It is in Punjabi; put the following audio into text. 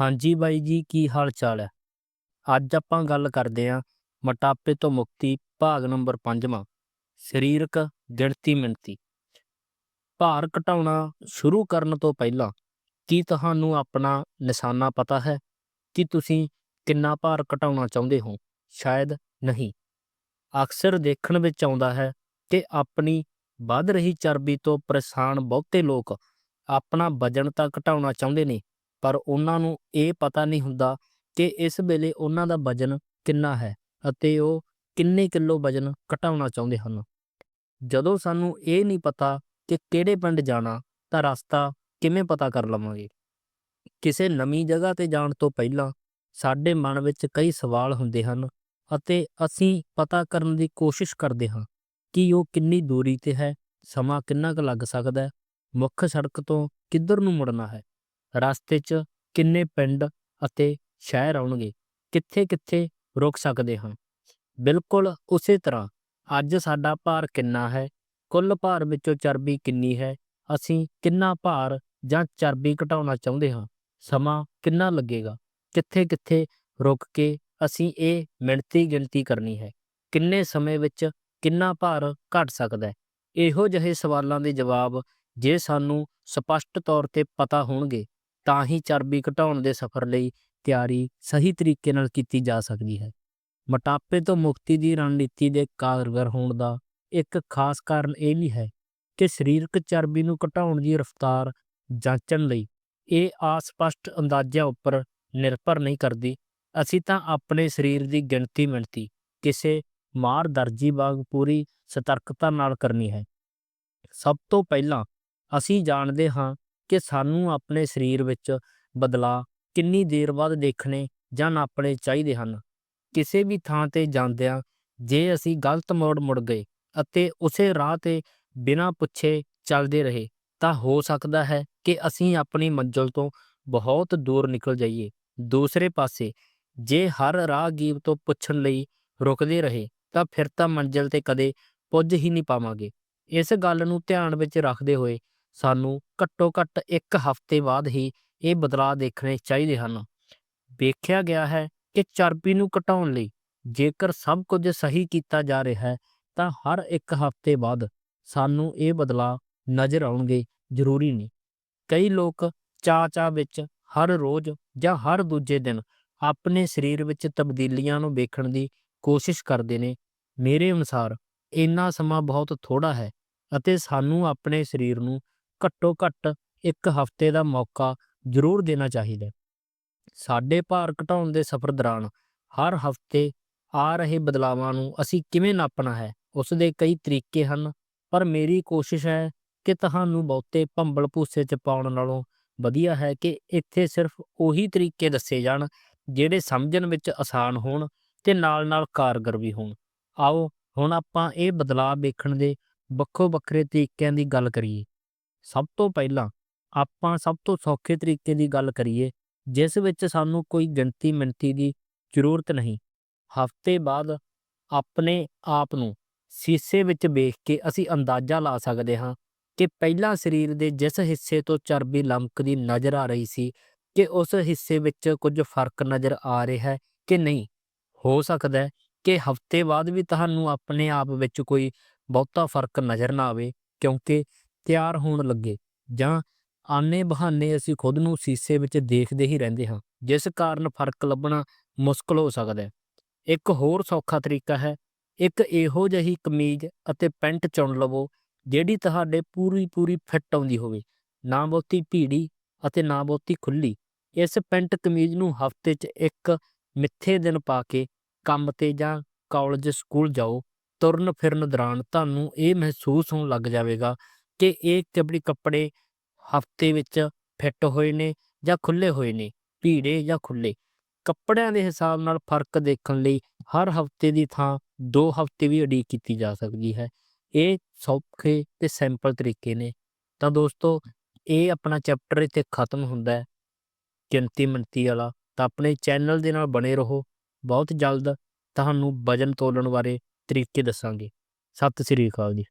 ਹਾਂਜੀ ਬਾਈ ਜੀ, ਕੀ ਹਾਲ ਚਾਲ ਹੈ? ਅੱਜ ਆਪਾਂ ਗੱਲ ਕਰਦੇ ਆਂ ਮੋਟਾਪੇ ਤੋਂ ਮੁਕਤੀ ਭਾਗ ਨੰਬਰ 5ਵਾਂ ਸਰੀਰਕ ਗਿਣਤੀ ਮਿਣਤੀ। ਭਾਰ ਘਟਾਉਣਾ ਸ਼ੁਰੂ ਕਰਨ ਤੋਂ ਪਹਿਲਾਂ ਕੀ ਤੁਹਾਨੂੰ ਆਪਣਾ ਨਿਸ਼ਾਨਾ ਪਤਾ ਹੈ? ਕਿ ਤੁਸੀਂ ਕਿੰਨਾ ਭਾਰ ਘਟਾਉਣਾ ਚਾਹੁੰਦੇ ਹੋ? ਸ਼ਾਇਦ ਨਹੀਂ। ਅਕਸਰ ਦੇਖਣ ਵਿੱਚ ਆਉਂਦਾ ਹੈ ਕਿ ਆਪਣੀ ਵੱਧ ਰਹੀ ਚਰਬੀ ਤੋਂ ਪਰੇਸ਼ਾਨ ਬਹੁਤੇ ਲੋਕ ਆਪਣਾ ਵਜਨ ਤਾਂ ਘਟਾਉਣਾ ਚਾਹੁੰਦੇ ਨੇ ਪਰ ਉਹਨਾਂ ਨੂੰ ਇਹ ਪਤਾ ਨਹੀਂ ਹੁੰਦਾ ਕਿ ਇਸ ਵੇਲੇ ਉਹਨਾਂ ਦਾ ਵਜਨ ਕਿੰਨਾ ਹੈ ਅਤੇ ਉਹ ਕਿੰਨੇ ਕਿਲੋ ਵਜਨ ਘਟਾਉਣਾ ਚਾਹੁੰਦੇ ਹਨ। ਜਦੋਂ ਸਾਨੂੰ ਇਹ ਨਹੀਂ ਪਤਾ ਕਿ ਕਿਹੜੇ ਪਿੰਡ ਜਾਣਾ, ਤਾਂ ਰਸਤਾ ਕਿਵੇਂ ਪਤਾ ਕਰ ਲਵਾਂਗੇ? ਕਿਸੇ ਨਵੀਂ ਜਗ੍ਹਾ ਤੇ ਜਾਣ ਤੋਂ ਪਹਿਲਾਂ ਸਾਡੇ ਮਨ ਵਿੱਚ ਕਈ ਸਵਾਲ ਹੁੰਦੇ ਹਨ ਅਤੇ ਅਸੀਂ ਪਤਾ ਕਰਨ ਦੀ ਕੋਸ਼ਿਸ਼ ਕਰਦੇ ਹਾਂ ਕਿ ਉਹ ਕਿੰਨੀ ਦੂਰੀ ਤੇ ਹੈ, ਸਮਾਂ ਕਿੰਨਾ ਕੁ ਲੱਗ ਸਕਦਾ ਹੈ, ਮੁੱਖ ਸੜਕ ਤੋਂ ਕਿੱਧਰ ਨੂੰ ਮੁੜਨਾ ਹੈ। ਰਸਤੇ 'ਚ ਕਿੰਨੇ ਪਿੰਡ ਅਤੇ ਸ਼ਹਿਰ ਆਉਣਗੇ, ਕਿੱਥੇ-ਕਿੱਥੇ ਰੁਕ ਸਕਦੇ ਹਾਂ। ਬਿਲਕੁਲ ਉਸੇ ਤਰ੍ਹਾਂ, ਅੱਜ ਸਾਡਾ ਭਾਰ ਕਿੰਨਾ ਹੈ, ਕੁੱਲ ਭਾਰ ਵਿੱਚੋਂ ਚਰਬੀ ਕਿੰਨੀ ਹੈ, ਅਸੀਂ ਕਿੰਨਾ ਭਾਰ ਜਾਂ ਚਰਬੀ ਘਟਾਉਣਾ ਚਾਹੁੰਦੇ ਹਾਂ, ਸਮਾਂ ਕਿੰਨਾ ਲੱਗੇਗਾ, ਕਿੱਥੇ-ਕਿੱਥੇ ਰੁਕ ਕੇ ਅਸੀਂ ਇਹ ਮਿਣਤੀ ਗਿਣਤੀ ਕਰਨੀ ਹੈ, ਕਿੰਨੇ ਸਮੇਂ ਵਿੱਚ ਕਿੰਨਾ ਭਾਰ ਘਟ ਸਕਦਾ ਇਹੋ ਜਿਹੇ ਸਵਾਲਾਂ ਦੇ ਜਵਾਬ ਜੇ ਸਾਨੂੰ ਸਪਸ਼ਟ ਤੌਰ ਤੇ ਪਤਾ ਹੋਣਗੇ ਤਾਂ ਹੀ ਚਰਬੀ ਘਟਾਉਣ ਦੇ ਸਫ਼ਰ ਲਈ ਤਿਆਰੀ ਸਹੀ ਤਰੀਕੇ ਨਾਲ ਕੀਤੀ ਜਾ ਸਕਦੀ ਹੈ। ਮੋਟਾਪੇ ਤੋਂ ਮੁਕਤੀ ਦੀ ਰਣਨੀਤੀ ਦੇ ਕਾਰਗਰ ਹੋਣ ਦਾ ਇੱਕ ਖਾਸ ਕਾਰਨ ਇਹ ਵੀ ਹੈ ਕਿ ਸਰੀਰਕ ਚਰਬੀ ਨੂੰ ਘਟਾਉਣ ਦੀ ਰਫ਼ਤਾਰ ਜਾਂਚਣ ਲਈ ਇਹ ਆਸਪਸ਼ਟ ਅੰਦਾਜ਼ਿਆਂ ਉੱਪਰ ਨਿਰਭਰ ਨਹੀਂ ਕਰਦੀ। ਅਸੀਂ ਤਾਂ ਆਪਣੇ ਸਰੀਰ ਦੀ ਗਿਣਤੀ ਮਿਣਤੀ, ਕਿਸੇ ਮਾਰ ਦਰਜੀ ਵਾਂਗ ਪੂਰੀ ਸਤਰਕਤਾ ਨਾਲ ਕਰਨੀ ਹੈ। ਸਭ ਤੋਂ ਪਹਿਲਾਂ ਅਸੀਂ ਜਾਣਦੇ ਹਾਂ ਕਿ ਸਾਨੂੰ ਆਪਣੇ ਸਰੀਰ ਵਿੱਚ ਬਦਲਾਅ ਕਿੰਨੀ ਦੇਰ ਬਾਅਦ ਦੇਖਣੇ ਜਾਂ ਨਾਪਣੇ ਚਾਹੀਦੇ ਹਨ। ਕਿਸੇ ਵੀ ਥਾਂ ਤੇ ਜਾਂਦਿਆਂ ਜੇ ਅਸੀਂ ਗਲਤ ਮੋੜ ਮੁੜ ਗਏ ਅਤੇ ਉਸੇ ਰਾਹ ਤੇ ਬਿਨਾਂ ਪੁੱਛੇ ਚੱਲਦੇ ਰਹੇ, ਤਾਂ ਹੋ ਸਕਦਾ ਹੈ ਕਿ ਅਸੀਂ ਆਪਣੀ ਮੰਜ਼ਿਲ ਤੋਂ ਬਹੁਤ ਦੂਰ ਨਿਕਲ ਜਾਈਏ। ਦੂਸਰੇ ਪਾਸੇ, ਜੇ ਹਰ ਰਾਹਗੀਰ ਤੋਂ ਪੁੱਛਣ ਲਈ ਰੁਕਦੇ ਰਹੇ, ਤਾਂ ਫਿਰ ਤਾਂ ਮੰਜ਼ਿਲ ਤੇ ਕਦੇ ਪੁੱਜ ਹੀ ਨਹੀਂ ਪਾਵਾਂਗੇ। ਇਸ ਗੱਲ ਨੂੰ ਧਿਆਨ ਵਿੱਚ ਰੱਖਦੇ ਹੋਏ ਸਾਨੂੰ ਘੱਟੋ ਘੱਟ ਇੱਕ ਹਫ਼ਤੇ ਬਾਅਦ ਹੀ ਇਹ ਬਦਲਾਅ ਦੇਖਣੇ ਚਾਹੀਦੇ ਹਨ। ਵੇਖਿਆ ਗਿਆ ਹੈ ਕਿ ਚਰਬੀ ਨੂੰ ਘਟਾਉਣ ਲਈ ਜੇਕਰ ਸਭ ਕੁਝ ਸਹੀ ਕੀਤਾ ਜਾ ਰਿਹਾ ਹੈ, ਤਾਂ ਹਰ ਇੱਕ ਹਫ਼ਤੇ ਬਾਅਦ ਸਾਨੂੰ ਇਹ ਬਦਲਾਅ ਨਜ਼ਰ ਆਉਣਗੇ ਜ਼ਰੂਰੀ ਨਹੀਂ। ਕਈ ਲੋਕ ਚਾ-ਚਾ ਵਿੱਚ ਹਰ ਰੋਜ਼ ਜਾਂ ਹਰ ਦੂਜੇ ਦਿਨ ਆਪਣੇ ਸਰੀਰ ਵਿੱਚ ਤਬਦੀਲੀਆਂ ਨੂੰ ਵੇਖਣ ਦੀ ਕੋਸ਼ਿਸ਼ ਕਰਦੇ ਨੇ। ਮੇਰੇ ਅਨੁਸਾਰ, ਇੰਨਾ ਸਮਾਂ ਬਹੁਤ ਥੋੜਾ ਹੈ ਅਤੇ ਸਾਨੂੰ ਆਪਣੇ ਸਰੀਰ ਨੂੰ ਘੱਟੋ ਘੱਟ ਇੱਕ ਹਫ਼ਤੇ ਦਾ ਮੌਕਾ ਜ਼ਰੂਰ ਦੇਣਾ ਚਾਹੀਦਾ ਹੈ। ਸਾਡੇ ਭਾਰ ਘਟਾਉਣ ਦੇ ਸਫ਼ਰ ਦੌਰਾਨ ਹਰ ਹਫ਼ਤੇ ਆ ਰਹੇ ਬਦਲਾਵਾਂ ਨੂੰ ਅਸੀਂ ਕਿਵੇਂ ਨਾਪਣਾ ਹੈ, ਉਸ ਦੇ ਕਈ ਤਰੀਕੇ ਹਨ, ਪਰ ਮੇਰੀ ਕੋਸ਼ਿਸ਼ ਹੈ ਕਿ ਤੁਹਾਨੂੰ ਬਹੁਤੇ ਭੰਬਲ ਭੂਸੇ 'ਚ ਪਾਉਣ ਨਾਲੋਂ ਵਧੀਆ ਹੈ ਕਿ ਇੱਥੇ ਸਿਰਫ ਉਹੀ ਤਰੀਕੇ ਦੱਸੇ ਜਾਣ, ਜਿਹੜੇ ਸਮਝਣ ਵਿੱਚ ਆਸਾਨ ਹੋਣ ਤੇ ਨਾਲ-ਨਾਲ ਕਾਰਗਰ ਵੀ ਹੋਣ। ਆਓ, ਹੁਣ ਆਪਾਂ ਇਹ ਬਦਲਾਅ ਵੇਖਣ ਦੇ ਵੱਖੋ ਵੱਖਰੇ ਤਰੀਕਿਆਂ ਦੀ ਗੱਲ ਕਰੀਏ। ਸਭ ਤੋਂ ਪਹਿਲਾਂ ਆਪਾਂ ਸਭ ਤੋਂ ਸੌਖੇ ਤਰੀਕੇ ਦੀ ਗੱਲ ਕਰੀਏ, ਜਿਸ ਵਿੱਚ ਸਾਨੂੰ ਕੋਈ ਗਿਣਤੀ ਮਿਣਤੀ ਦੀ ਜ਼ਰੂਰਤ ਨਹੀਂ। ਹਫ਼ਤੇ ਬਾਅਦ ਆਪਣੇ ਆਪ ਨੂੰ ਸੀਸੇ ਵਿੱਚ ਵੇਖ ਕੇ ਅਸੀਂ ਅੰਦਾਜ਼ਾ ਲਾ ਸਕਦੇ ਹਾਂ ਕਿ ਪਹਿਲਾਂ ਸਰੀਰ ਦੇ ਜਿਸ ਹਿੱਸੇ ਤੋਂ ਚਰਬੀ ਲਮਕਦੀ ਨਜ਼ਰ ਆ ਰਹੀ ਸੀ, ਕਿ ਉਸ ਹਿੱਸੇ ਵਿੱਚ ਕੁਝ ਫ਼ਰਕ ਨਜ਼ਰ ਆ ਰਿਹਾ ਹੈ ਕਿ ਨਹੀਂ। ਹੋ ਸਕਦਾ ਹੈ ਕਿ ਹਫ਼ਤੇ ਬਾਅਦ ਵੀ ਤੁਹਾਨੂੰ ਆਪਣੇ ਆਪ ਵਿੱਚ ਕੋਈ ਬਹੁਤਾ ਫ਼ਰਕ ਨਜ਼ਰ ਨਾ ਆਵੇ, ਕਿਉਂਕਿ ਤਿਆਰ ਹੋਣ ਲੱਗੇ ਜਾਂ ਆਨੇ ਬਹਾਨੇ ਅਸੀਂ ਖੁਦ ਨੂੰ ਸੀਸੇ ਵਿੱਚ ਦੇਖਦੇ ਹੀ ਰਹਿੰਦੇ ਹਾਂ, ਜਿਸ ਕਾਰਨ ਫ਼ਰਕ ਲੱਭਣਾ ਮੁਸ਼ਕਲ ਹੋ ਸਕਦਾ ਹੈ। ਇੱਕ ਹੋਰ ਸੌਖਾ ਤਰੀਕਾ ਹੈ, ਇੱਕ ਇਹੋ ਜਿਹੀ ਕਮੀਜ਼ ਅਤੇ ਪੈਂਟ ਚੁਣ ਲਵੋ, ਜਿਹੜੀ ਤੁਹਾਡੇ ਪੂਰੀ ਪੂਰੀ ਫਿੱਟ ਆਉਂਦੀ ਹੋਵੇ, ਨਾ ਬਹੁਤੀ ਭੀੜੀ ਅਤੇ ਨਾ ਬਹੁਤੀ ਖੁੱਲੀ ਇਸ ਪੈਂਟ ਕਮੀਜ਼ ਨੂੰ ਹਫ਼ਤੇ 'ਚ ਇੱਕ ਮਿੱਥੇ ਦਿਨ ਪਾ ਕੇ ਕੰਮ ਤੇ ਜਾਂ ਕਾਲਜ, ਸਕੂਲ ਜਾਓ ਤੁਰਨ ਫਿਰਨ ਦੌਰਾਨ ਤੁਹਾਨੂੰ ਇਹ ਮਹਿਸੂਸ ਹੋਣ ਲੱਗ ਜਾਵੇਗਾ ਕਿ ਇਹ ਕਪੜੇ ਕੱਪੜੇ ਹਫ਼ਤੇ ਵਿੱਚ ਫਿੱਟ ਹੋਏ ਨੇ ਜਾਂ ਖੁੱਲੇ ਹੋਏ ਨੇ, ਭੀੜੇ ਜਾਂ ਖੁੱਲੇ ਕੱਪੜਿਆਂ ਦੇ ਹਿਸਾਬ ਨਾਲ ਫ਼ਰਕ ਦੇਖਣ ਲਈ ਹਰ ਹਫ਼ਤੇ ਦੀ ਥਾਂ 2 ਹਫ਼ਤੇ ਵੀ ਉਡੀਕ ਕੀਤੀ ਜਾ ਸਕਦੀ ਹੈ। ਇਹ ਸੌਖੇ ਤੇ ਸਿੰਪਲ ਤਰੀਕੇ ਨੇ। ਤਾਂ ਦੋਸਤੋ, ਇਹ ਆਪਣਾ ਚੈਪਟਰ ਇੱਥੇ ਖਤਮ ਹੁੰਦਾ ਹੈ। ਗਿਣਤੀ ਮਿਣਤੀ ਵਾਲਾ, ਤਾਂ ਆਪਣੇ ਚੈਨਲ ਦੇ ਨਾਲ ਬਣੇ ਰਹੋ। ਬਹੁਤ ਜਲਦ ਤੁਹਾਨੂੰ ਵਜਨ ਤੋਲਣ ਬਾਰੇ ਤਰੀਕੇ ਦੱਸਾਂਗੇ। ਸਤਿ ਸ੍ਰੀ ਅਕਾਲ ਜੀ।